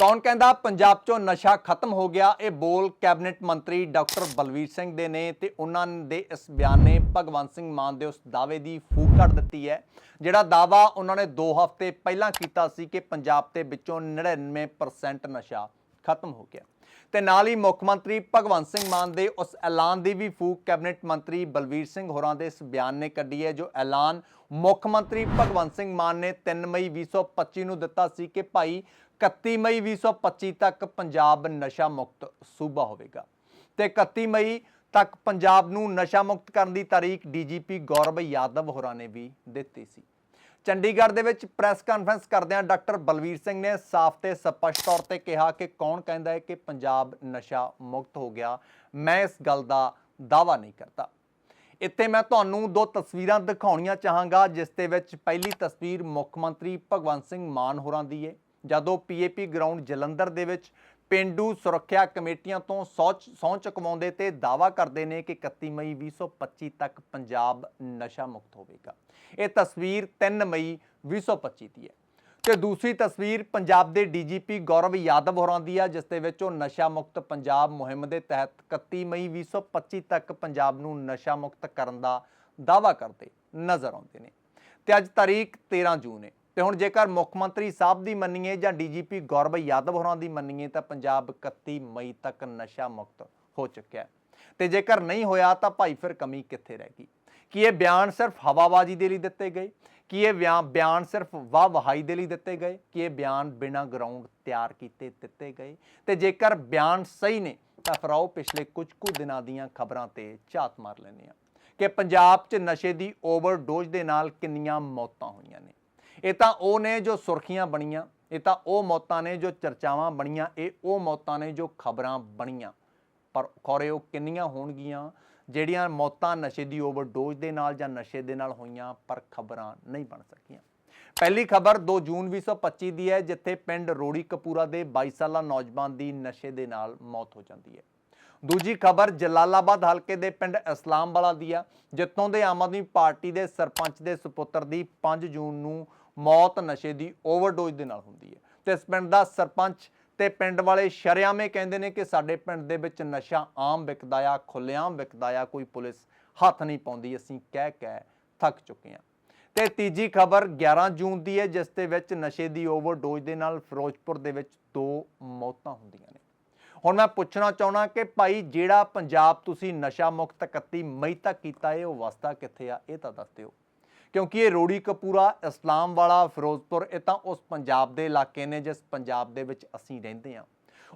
ਕੌਣ ਕਹਿੰਦਾ ਪੰਜਾਬ 'ਚੋਂ ਨਸ਼ਾ ਖਤਮ ਹੋ ਗਿਆ? ਇਹ ਬੋਲ ਕੈਬਨਿਟ ਮੰਤਰੀ ਡਾਕਟਰ ਬਲਵੀਰ ਸਿੰਘ ਦੇ ਨੇ ਤੇ ਉਹਨਾਂ ਦੇ ਇਸ ਬਿਆਨ ਨੇ ਭਗਵੰਤ ਸਿੰਘ ਮਾਨ ਦੇ ਉਸ ਦਾਅਵੇ ਦੀ ਫੂਕ ਕੱਢ ਦਿੱਤੀ ਹੈ। ਜਿਹੜਾ ਦਾਅਵਾ ਉਹਨਾਂ ਨੇ 2 ਹਫ਼ਤੇ ਪਹਿਲਾਂ ਕੀਤਾ ਸੀ ਕਿ ਪੰਜਾਬ ਦੇ ਵਿੱਚੋਂ 99% ਨਸ਼ਾ ਖਤਮ ਹੋ ਗਿਆ। ਤੇ ਨਾਲ ਹੀ ਮੁੱਖ ਮੰਤਰੀ ਭਗਵੰਤ ਸਿੰਘ ਮਾਨ ਦੇ ਉਸ ਐਲਾਨ ਦੀ ਵੀ ਫੂਕ ਕੈਬਨਿਟ ਮੰਤਰੀ ਬਲਵੀਰ ਸਿੰਘ ਹੋਰਾਂ ਦੇ ਇਸ ਬਿਆਨ ਨੇ ਕੱਢੀ ਹੈ। ਜੋ ਐਲਾਨ ਮੁੱਖ ਮੰਤਰੀ ਭਗਵੰਤ ਸਿੰਘ ਮਾਨ ਨੇ 3 ਮਈ 2025 ਨੂੰ ਦਿੱਤਾ ਸੀ ਕਿ ਭਾਈ 31 ਮਈ 2025 ਤੱਕ ਪੰਜਾਬ ਨਸ਼ਾ ਮੁਕਤ ਸੂਬਾ ਹੋਵੇਗਾ। ਤੇ 31 ਮਈ ਤੱਕ ਪੰਜਾਬ ਨੂੰ ਨਸ਼ਾ ਮੁਕਤ ਕਰਨ ਦੀ ਤਾਰੀਖ ਡੀਜੀਪੀ ਗੌਰਵ ਯਾਦਵ ਹੋਰਾਂ ਨੇ ਵੀ ਦਿੱਤੀ ਸੀ। ਚੰਡੀਗੜ੍ਹ ਦੇ ਵਿੱਚ ਪ੍ਰੈਸ ਕਾਨਫਰੰਸ ਕਰਦਿਆਂ ਡਾਕਟਰ ਬਲਵੀਰ ਸਿੰਘ ਨੇ ਸਾਫ਼ ਤੇ ਸਪਸ਼ਟ ਤੌਰ ਤੇ ਕਿਹਾ ਕਿ ਕੌਣ ਕਹਿੰਦਾ ਹੈ ਕਿ ਪੰਜਾਬ ਨਸ਼ਾ ਮੁਕਤ ਹੋ ਗਿਆ। ਮੈਂ ਇਸ ਗੱਲ ਦਾ ਦਾਅਵਾ ਨਹੀਂ ਕਰਦਾ। ਇੱਥੇ ਮੈਂ ਤੁਹਾਨੂੰ ਦੋ ਤਸਵੀਰਾਂ ਦਿਖਾਉਣੀਆਂ ਚਾਹਾਂਗਾ, ਜਿਸ ਦੇ ਵਿੱਚ ਪਹਿਲੀ ਤਸਵੀਰ ਮੁੱਖ ਮੰਤਰੀ ਭਗਵੰਤ ਸਿੰਘ ਮਾਨ ਹੋਰਾਂ ਦੀ ਹੈ ਜਦੋਂ ਪੀਏਪੀ ਗਰਾਊਂਡ ਜਲੰਧਰ ਦੇ ਵਿੱਚ ਪਿੰਡੂ ਸੁਰੱਖਿਆ ਕਮੇਟੀਆਂ ਤੋਂ ਸੌ ਸਹੁੰ ਚੁਕਵਾਉਂਦੇ ਤੇ ਦਾਅਵਾ ਕਰਦੇ ਨੇ ਕਿ 31 ਮਈ 2025 ਤੱਕ ਪੰਜਾਬ ਨਸ਼ਾ ਮੁਕਤ ਹੋਵੇਗਾ। ਇਹ ਤਸਵੀਰ 3 ਮਈ 2025 ਦੀ ਹੈ। ਤੇ ਦੂਸਰੀ ਤਸਵੀਰ ਪੰਜਾਬ ਦੇ ਡੀਜੀਪੀ ਗੌਰਵ ਯਾਦਵ ਹੋਰਾਂ ਦੀ ਆ, ਜਿਸ ਦੇ ਵਿੱਚ ਉਹ ਨਸ਼ਾ ਮੁਕਤ ਪੰਜਾਬ ਮੁਹਿੰਮ ਦੇ ਤਹਿਤ 31 ਮਈ 2025 ਤੱਕ ਪੰਜਾਬ ਨੂੰ ਨਸ਼ਾ ਮੁਕਤ ਕਰਨ ਦਾ ਦਾਅਵਾ ਕਰਦੇ ਨਜ਼ਰ ਆਉਂਦੇ ਨੇ। ਤੇ ਅੱਜ ਤਾਰੀਖ 13 ਜੂਨ ਹੈ। ਤੇ ਹੁਣ ਜੇਕਰ ਮੁੱਖ ਮੰਤਰੀ ਸਾਹਿਬ ਦੀ ਮੰਨੀਏ ਜਾਂ ਡੀਜੀਪੀ ਗੌਰਵ ਯਾਦਵ ਹੋਰਾਂ ਦੀ ਮੰਨੀਏ ਤਾਂ ਪੰਜਾਬ 31 ਮਈ ਤੱਕ ਨਸ਼ਾ ਮੁਕਤ ਹੋ ਚੁੱਕਿਆ ਹੈ। ਤੇ ਜੇਕਰ ਨਹੀਂ ਹੋਇਆ ਤਾਂ ਭਾਈ ਫਿਰ ਕਮੀ ਕਿੱਥੇ ਰਹਿ ਗਈ? ਕੀ ਇਹ ਬਿਆਨ ਸਿਰਫ ਹਵਾਬਾਜ਼ੀ ਦੇ ਲਈ ਦਿੱਤੇ ਗਏ? ਕੀ ਇਹ ਬਿਆਨ ਬਿਆਨ ਸਿਰਫ ਵਾਹ ਵਹਾਈ ਦੇ ਲਈ ਦਿੱਤੇ ਗਏ? ਕਿ ਇਹ ਬਿਆਨ ਬਿਨਾਂ ਗਰਾਊਂਡ ਤਿਆਰ ਕੀਤੇ ਦਿੱਤੇ ਗਏ? ਤੇ ਜੇਕਰ ਬਿਆਨ ਸਹੀ ਨੇ ਤਾਂ ਫਿਰ ਆਓ ਪਿਛਲੇ ਕੁਝ ਕੁ ਦਿਨਾਂ ਦੀਆਂ ਖਬਰਾਂ ਤੇ ਝਾਤ ਮਾਰ ਲੈਂਦੇ ਹਾਂ ਕਿ ਪੰਜਾਬ 'ਚ ਨਸ਼ੇ ਦੀ ਓਵਰਡੋਜ਼ ਦੇ ਨਾਲ ਕਿੰਨੀਆਂ ਮੌਤਾਂ ਹੋਈਆਂ ਨੇ। ਇਹ ਤਾਂ ਉਹ ਨੇ ਜੋ ਸੁਰਖੀਆਂ ਬਣੀਆਂ, ਇਹ ਤਾਂ ਉਹ ਮੌਤਾਂ ਨੇ ਜੋ ਚਰਚਾਵਾਂ ਬਣੀਆਂ, ਇਹ ਉਹ ਮੌਤਾਂ ਨੇ ਜੋ ਖਬਰਾਂ ਬਣੀਆਂ। ਪਰ ਖੋਰੇ ਉਹ ਕਿੰਨੀਆਂ ਹੋਣਗੀਆਂ, ਜਿਹੜੀਆਂ ਮੌਤਾਂ ਨਸ਼ੇ ਦੀ ਓਵਰਡੋਜ਼ ਦੇ ਨਾਲ ਜਾਂ ਨਸ਼ੇ ਦੇ ਨਾਲ ਹੋਈਆਂ, ਪਰ ਖਬਰਾਂ ਨਹੀਂ ਬਣ ਸਕੀਆਂ। ਪਹਿਲੀ ਖਬਰ 2 ਜੂਨ 2025 ਦੀ ਹੈ, ਜਿੱਥੇ ਪਿੰਡ ਰੋੜੀ ਕਪੂਰਾ ਦੇ 22 ਸਾਲਾ ਨੌਜਵਾਨ ਦੀ ਨਸ਼ੇ ਦੇ ਨਾਲ ਮੌਤ ਹੋ ਜਾਂਦੀ ਹੈ। ਦੂਜੀ ਖਬਰ ਜਲਾਲਾਬਾਦ ਹਲਕੇ ਦੇ ਪਿੰਡ ਇਸਲਾਮਵਾਲਾ ਦੀ ਆ, ਜਿੱਥੋਂ ਦੇ ਆਮ ਆਦਮੀ ਪਾਰਟੀ ਦੇ ਸਰਪੰਚ ਦੇ ਸੁਪੁੱਤਰ ਦੀ 5 ਜੂਨ ਨੂੰ ਮੌਤ ਨਸ਼ੇ ਦੀ ਓਵਰਡੋਜ਼ ਦੇ ਨਾਲ ਹੁੰਦੀ ਹੈ। ਤੇ ਇਸ ਪਿੰਡ ਦਾ ਸਰਪੰਚ ਤੇ ਪਿੰਡ ਵਾਲੇ ਸ਼ਰਿਆਮੇ ਕਹਿੰਦੇ ਨੇ ਕਿ ਸਾਡੇ ਪਿੰਡ ਦੇ ਵਿੱਚ ਨਸ਼ਾ ਆਮ ਵਿਕਦਾ ਆ, ਖੁੱਲ੍ਹੇਆਮ ਵਿਕਦਾ ਆ, ਕੋਈ ਪੁਲਿਸ ਹੱਥ ਨਹੀਂ ਪਾਉਂਦੀ, ਅਸੀਂ ਕਹਿ ਕਹਿ ਥੱਕ ਚੁੱਕੇ ਹਾਂ। ਤੇ ਤੀਜੀ ਖਬਰ 11 ਜੂਨ ਦੀ ਹੈ, ਜਿਸ ਦੇ ਵਿੱਚ ਨਸ਼ੇ ਦੀ ਓਵਰਡੋਜ਼ ਦੇ ਨਾਲ ਫਿਰੋਜ਼ਪੁਰ ਦੇ ਵਿੱਚ ਦੋ ਮੌਤਾਂ ਹੁੰਦੀਆਂ ਨੇ। ਹੁਣ ਮੈਂ ਪੁੱਛਣਾ ਚਾਹਣਾ ਕਿ ਭਾਈ ਜਿਹੜਾ ਪੰਜਾਬ ਤੁਸੀਂ ਨਸ਼ਾ ਮੁਕਤ 31 ਮਈ ਤੱਕ ਕੀਤਾ ਹੈ, ਉਹ ਵਸਦਾ ਕਿੱਥੇ ਆ? ਇਹ ਤਾਂ ਦੱਸ ਦਿਓ। ਕਿਉਂਕਿ ਇਹ ਰੋੜੀ ਕਪੂਰਾ, ਇਸਲਾਮ ਵਾਲਾ, ਫਿਰੋਜ਼ਪੁਰ, ਇਹ ਤਾਂ ਉਸ ਪੰਜਾਬ ਦੇ ਇਲਾਕੇ ਨੇ ਜਿਸ ਪੰਜਾਬ ਦੇ ਵਿੱਚ ਅਸੀਂ ਰਹਿੰਦੇ ਹਾਂ।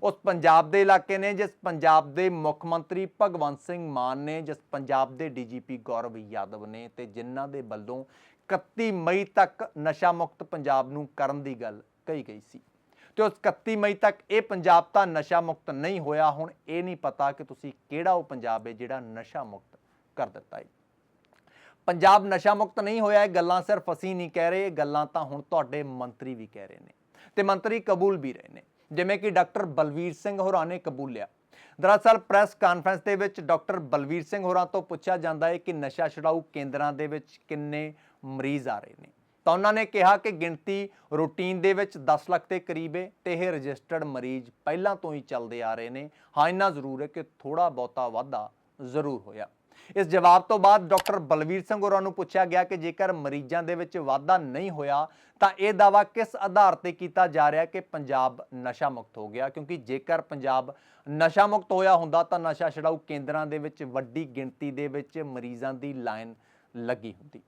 ਉਸ ਪੰਜਾਬ ਦੇ ਇਲਾਕੇ ਨੇ ਜਿਸ ਪੰਜਾਬ ਦੇ ਮੁੱਖ ਮੰਤਰੀ ਭਗਵੰਤ ਸਿੰਘ ਮਾਨ ਨੇ, ਜਿਸ ਪੰਜਾਬ ਦੇ ਡੀਜੀਪੀ ਗੌਰਵ ਯਾਦਵ ਨੇ ਤੇ ਜਿਨ੍ਹਾਂ ਦੇ ਵੱਲੋਂ 31 ਮਈ ਤੱਕ ਨਸ਼ਾ ਮੁਕਤ ਪੰਜਾਬ ਨੂੰ ਕਰਨ ਦੀ ਗੱਲ ਕਹੀ ਗਈ ਸੀ। ਤੇ ਉਸ 31 ਮਈ ਤੱਕ ਇਹ ਪੰਜਾਬ ਤਾਂ ਨਸ਼ਾ ਮੁਕਤ ਨਹੀਂ ਹੋਇਆ। ਹੁਣ ਇਹ ਨਹੀਂ ਪਤਾ ਕਿ ਤੁਸੀਂ ਕਿਹੜਾ ਉਹ ਪੰਜਾਬ ਹੈ ਜਿਹੜਾ ਨਸ਼ਾ ਮੁਕਤ ਕਰ ਦਿੱਤਾ ਹੈ। ਪੰਜਾਬ ਨਸ਼ਾ ਮੁਕਤ ਨਹੀਂ ਹੋਇਆ, ਇਹ ਗੱਲਾਂ ਸਿਰਫ ਅਸੀਂ ਨਹੀਂ ਕਹਿ ਰਹੇ, ਇਹ ਗੱਲਾਂ ਤਾਂ ਹੁਣ ਤੁਹਾਡੇ ਮੰਤਰੀ ਵੀ ਕਹਿ ਰਹੇ ਨੇ ਤੇ ਮੰਤਰੀ ਕਬੂਲ ਵੀ ਰਹੇ ਨੇ। ਜਿਵੇਂ ਕਿ ਡਾਕਟਰ ਬਲਵੀਰ ਸਿੰਘ ਹੋਰਾਂ ਨੇ ਕਬੂਲਿਆ ਦਰਅਸਲ ਪ੍ਰੈਸ ਕਾਨਫਰੰਸ ਦੇ ਵਿੱਚ ਡਾਕਟਰ ਬਲਵੀਰ ਸਿੰਘ ਹੋਰਾਂ ਤੋਂ ਪੁੱਛਿਆ ਜਾਂਦਾ ਹੈ ਕਿ ਨਸ਼ਾ ਛਡਾਊ ਕੇਂਦਰਾਂ ਦੇ ਵਿੱਚ ਕਿੰਨੇ ਮਰੀਜ਼ ਆ ਰਹੇ ਨੇ। ਤਾਂ ਉਹਨਾਂ ਨੇ ਕਿਹਾ ਕਿ ਗਿਣਤੀ ਰੂਟੀਨ ਦੇ ਵਿੱਚ 10 ਲੱਖ ਦੇ ਕਰੀਬ ਹੈ ਤੇ ਇਹ ਰਜਿਸਟਰਡ ਮਰੀਜ਼ ਪਹਿਲਾਂ ਤੋਂ ਹੀ ਚੱਲਦੇ ਆ ਰਹੇ ਨੇ। ਹਾਂ, ਇੰਨਾ ਜ਼ਰੂਰ ਹੈ ਕਿ ਥੋੜਾ ਬਹੁਤਾ ਵਾਧਾ ਜ਼ਰੂਰ ਹੋਇਆ। ਇਸ ਜਵਾਬ ਤੋਂ ਬਾਅਦ ਡਾਕਟਰ ਬਲਵੀਰ ਸਿੰਘ ਹੋਰਾਂ ਨੂੰ ਪੁੱਛਿਆ ਗਿਆ ਕਿ ਜੇਕਰ ਮਰੀਜ਼ਾਂ ਦੇ ਵਿੱਚ ਵਾਧਾ ਨਹੀਂ ਹੋਇਆ, ਤਾਂ ਇਹ ਦਾਵਾ ਕਿਸ ਆਧਾਰ ਤੇ ਕੀਤਾ ਜਾ ਰਿਹਾ ਕਿ ਪੰਜਾਬ ਨਸ਼ਾ ਮੁਕਤ ਹੋ ਗਿਆ? ਕਿਉਂਕਿ ਜੇਕਰ ਪੰਜਾਬ ਨਸ਼ਾ ਮੁਕਤ ਹੋਇਆ ਹੁੰਦਾ, ਤਾਂ ਨਸ਼ਾ ਛਡਾਊ ਕੇਂਦਰਾਂ ਦੇ ਵਿੱਚ ਵੱਡੀ ਗਿਣਤੀ ਦੇ ਵਿੱਚ ਮਰੀਜ਼ਾਂ ਦੀ ਲਾਈਨ ਲੱਗੀ ਹੁੰਦੀ।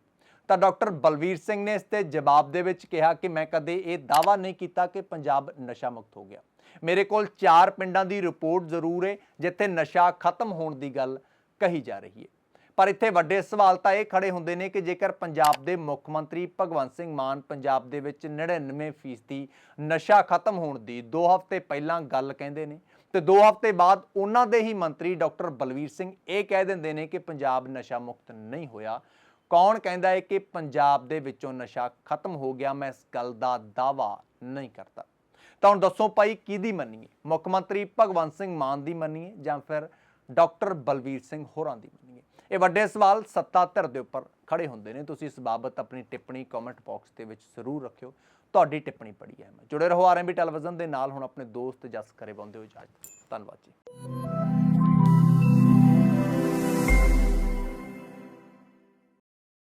ਤਾਂ ਡਾਕਟਰ ਬਲਵੀਰ ਸਿੰਘ ਨੇ ਇਸ ਤੇ ਜਵਾਬ ਦੇ ਵਿੱਚ ਕਿਹਾ ਕਿ ਮੈਂ ਕਦੇ ਇਹ ਦਾਵਾ ਨਹੀਂ ਕੀਤਾ ਕਿ ਪੰਜਾਬ ਨਸ਼ਾ ਮੁਕਤ ਹੋ ਗਿਆ। ਮੇਰੇ ਕੋਲ ਚਾਰ ਪਿੰਡਾਂ ਦੀ ਰਿਪੋਰਟ ਜ਼ਰੂਰ ਹੈ ਜਿੱਥੇ ਨਸ਼ਾ ਖਤਮ ਹੋਣ ਦੀ ਗੱਲ ਕਹੀ ਜਾ ਰਹੀ ਹੈ ਪਰ ਇੱਥੇ ਵੱਡੇ ਸਵਾਲ ਤਾਂ ਇਹ ਖੜੇ ਹੁੰਦੇ ਨੇ ਕਿ ਜੇਕਰ ਪੰਜਾਬ ਦੇ ਮੁੱਖ ਮੰਤਰੀ ਭਗਵੰਤ ਸਿੰਘ ਮਾਨ ਪੰਜਾਬ ਦੇ ਵਿੱਚ 99% ਨਸ਼ਾ ਖਤਮ ਹੋਣ ਦੀ 2 ਹਫ਼ਤੇ ਪਹਿਲਾਂ ਗੱਲ ਕਹਿੰਦੇ ਨੇ ਤੇ 2 ਹਫ਼ਤੇ ਬਾਅਦ ਉਹਨਾਂ ਦੇ ਹੀ ਮੰਤਰੀ ਡਾਕਟਰ ਬਲਵੀਰ ਸਿੰਘ ਇਹ ਕਹਿ ਦਿੰਦੇ ਨੇ ਕਿ ਪੰਜਾਬ ਨਸ਼ਾ ਮੁਕਤ ਨਹੀਂ ਹੋਇਆ। ਕੌਣ ਕਹਿੰਦਾ ਹੈ ਕਿ ਪੰਜਾਬ ਦੇ ਵਿੱਚੋਂ ਨਸ਼ਾ ਖਤਮ ਹੋ ਗਿਆ, ਮੈਂ ਇਸ ਗੱਲ ਦਾ ਦਾਵਾ ਨਹੀਂ ਕਰਦਾ। ਤਾਂ ਹੁਣ ਦੱਸੋ ਭਾਈ, ਕਿਹਦੀ ਮੰਨੀਏ? ਮੁੱਖ ਮੰਤਰੀ ਭਗਵੰਤ ਸਿੰਘ ਮਾਨ ਦੀ ਮੰਨੀਏ ਜਾਂ ਫਿਰ ਡਾਕਟਰ ਬਲਵੀਰ ਸਿੰਘ ਹੋਰਾਂ ਦੀ ਮੰਨੀਏ? ਇਹ ਵੱਡੇ ਸਵਾਲ ਸੱਤਾ ਧਿਰ ਦੇ ਉੱਪਰ ਖੜੇ ਹੁੰਦੇ ਨੇ। ਤੁਸੀਂ ਇਸ ਬਾਬਤ ਆਪਣੀ ਟਿੱਪਣੀ ਕਮੈਂਟ ਬਾਕਸ ਦੇ ਵਿੱਚ ਜ਼ਰੂਰ ਰੱਖਿਓ। ਤੁਹਾਡੀ ਟਿੱਪਣੀ ਪੜੀ ਹੈ ਮੈਂ। ਜੁੜੇ ਰਹੋ ਆਰਐਮਬੀ ਟੈਲੀਵਿਜ਼ਨ ਦੇ ਨਾਲ। ਹੁਣ ਆਪਣੇ ਦੋਸਤ ਜਸ ਕਰੇ ਬੰਦੇ ਹੋ ਇਜਾਜ਼ਤ। ਧੰਨਵਾਦ ਜੀ।